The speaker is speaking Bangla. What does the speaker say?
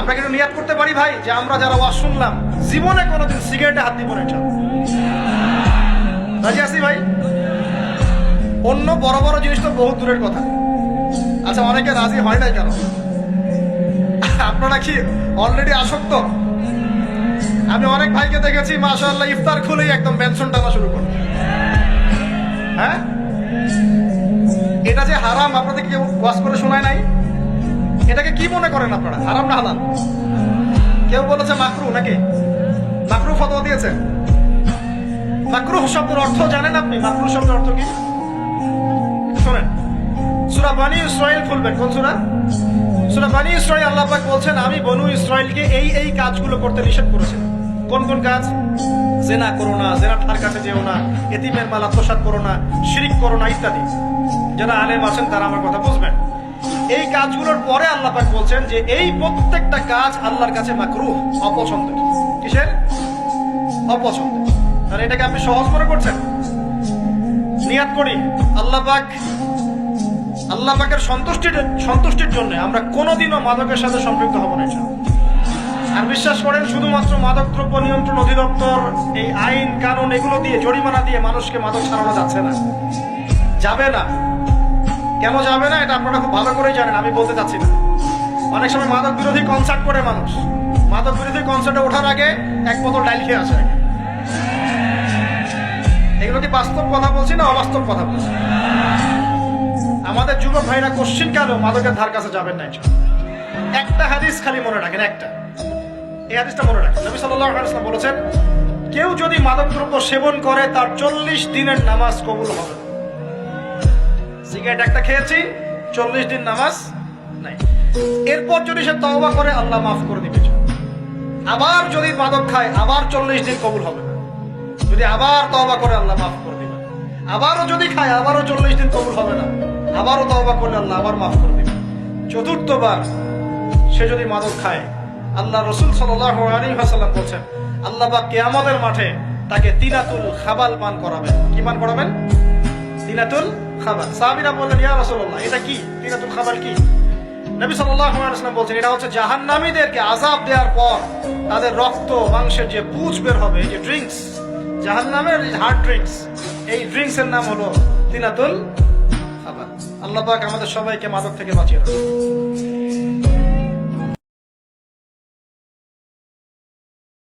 আমরা কিন্তু নিয়াত করতে পারি ভাই যে আমরা যারা ওয়াজ শুনলাম, জীবনে কোনোদিন সিগারেটে হাত দিব না ইনশাআল্লাহ। রাজি আছি ভাই? অন্য বড় বড় জিনিস তো বহুত দূরের কথা। আচ্ছা অনেকে রাজি হয় নাই কেন? আপনারা কি অলরেডি আসক্ত? আমি অনেক ভাইকে দেখেছি, মাশাআল্লাহ, ইফতার খুলেই একদম বেনসন টানা শুরু করে হ্যাঁ? এটা যে হারাম, আপনাদের কেউ ওয়াজ করে শোনায় নাই? কি মনে করেন আপনারা? হারাম না হালাল? কেউ বলেছে মাকরু নাকি? মাকরু ফতোয়া দিয়েছে। মাকরু শব্দের অর্থ জানেন আপনি? মাকরু শব্দের অর্থ কি? শোনেন, সুরা বানি ইসরায়েল খুলবেন। কোন সুরা? সুরা বানি ইসরায়েল আল্লাহ পাক বলছেন, আমি বনু ইসরায়েলকে এই এই কাজগুলো করতে নিষেধ করেছি। কোন কোন কাজ? জেনা করো না, জেনা ঠার কাছে যেও না, এতিমের মাল আত্মসাৎ করো না, শিরিক করো না, ইত্যাদি। যারা আলেম আছেন তারা আমার কথা বুঝবেন। এই কাজগুলোর পরে আল্লাহ পাক বলছেন যে এই প্রত্যেকটা কাজ আল্লাহর কাছে মাকরু অপছন্দ কিসের? অপছন্দ আর এটাকে আপনি সহজ মনে করছেন? নিয়াত করি। আল্লাহ পাক, আল্লাহ পাকের সন্তুষ্টির সন্তুষ্টির জন্য আমরা কোনোদিনও মাদকের সাথে সম্পৃক্ত হব না। আর বিশ্বাস করেন, শুধুমাত্র মাদক দ্রব্য নিয়ন্ত্রণ অধিদপ্তর, এই আইন, কানুন, এগুলো দিয়ে, জরিমানা দিয়ে মানুষকে মাদক ছাড়ানো যাচ্ছে না। যাবে না। কেন যাবে না, এটা আপনারা খুব ভালো করেই জানেন, আমি বলতে চাচ্ছি না। অনেক সময় মাদক বিরোধী কনসার্ট করে মানুষ। মাদক বিরোধী কনসার্টে ওঠার আগে এক বোতল ডাইল খেয়ে আসে। এগুলো কি বাস্তব কথা বলছি না অবাস্তব কথা বলছি? আমাদের যুবক ভাইরা কোশ্চিন কেন মাদকের ধার কাছে যাবেন না একটা হাদিস খালি মনে রাখেন, একটা। এই হাদিসটা মনে রাখেন। নবী ওয়াসাল্লাম বলেছেন, কেউ যদি মাদক দ্রব্য সেবন করে, তার চল্লিশ দিনের নামাজ কবুল হবে। সিগারেট একটা খেয়েছি, চল্লিশ দিন নামাজ নাই। এরপর যদি সে তওবা করে, আল্লাহ মাফ করে দিবে। আবার যদি মাদক খায়, আবার চল্লিশ দিন কবুল হবে। না যদি আবার তওবা করে, আল্লাহ মাফ করে দিবে। আবারও যদি খায়, আবারও চল্লিশ দিন কবুল হবে না। আবারও তওবা করলে আল্লাহ আবার মাফ করে দিবে। চতুর্থবার সে যদি মাদক খায়, আল্লাহ রসুল সাল্লাহ আলী হাসাল্লাম বলছেন, আল্লাহ বা কেয়ামতের মাঠে তাকে তিনাতুল খাবাল পান করাবেন। কি পান করাবেন? তিনাতুল খাবার। সাহাবিরা বললেন, ইয়া রাসূলুল্লাহ, এটা কি? তিনাতুল খাবার কি? নবী সাল্লাল্লাহু আলাইহি ওয়াসাল্লাম বলছেন, এটা হচ্ছে জাহান্নামীদেরকে আযাব দেওয়ার পর তাদের রক্ত, মাংসের যে পুজ বের হবে যে ড্রিঙ্কস, জাহান্নামের হার্ড ড্রিঙ্কস এই ড্রিঙ্কস এর নাম হলো তিনাতুল খাবার। আল্লাহ পাক আমাদের সবাইকে মাদক থেকে বাঁচিয়ে রাখুন।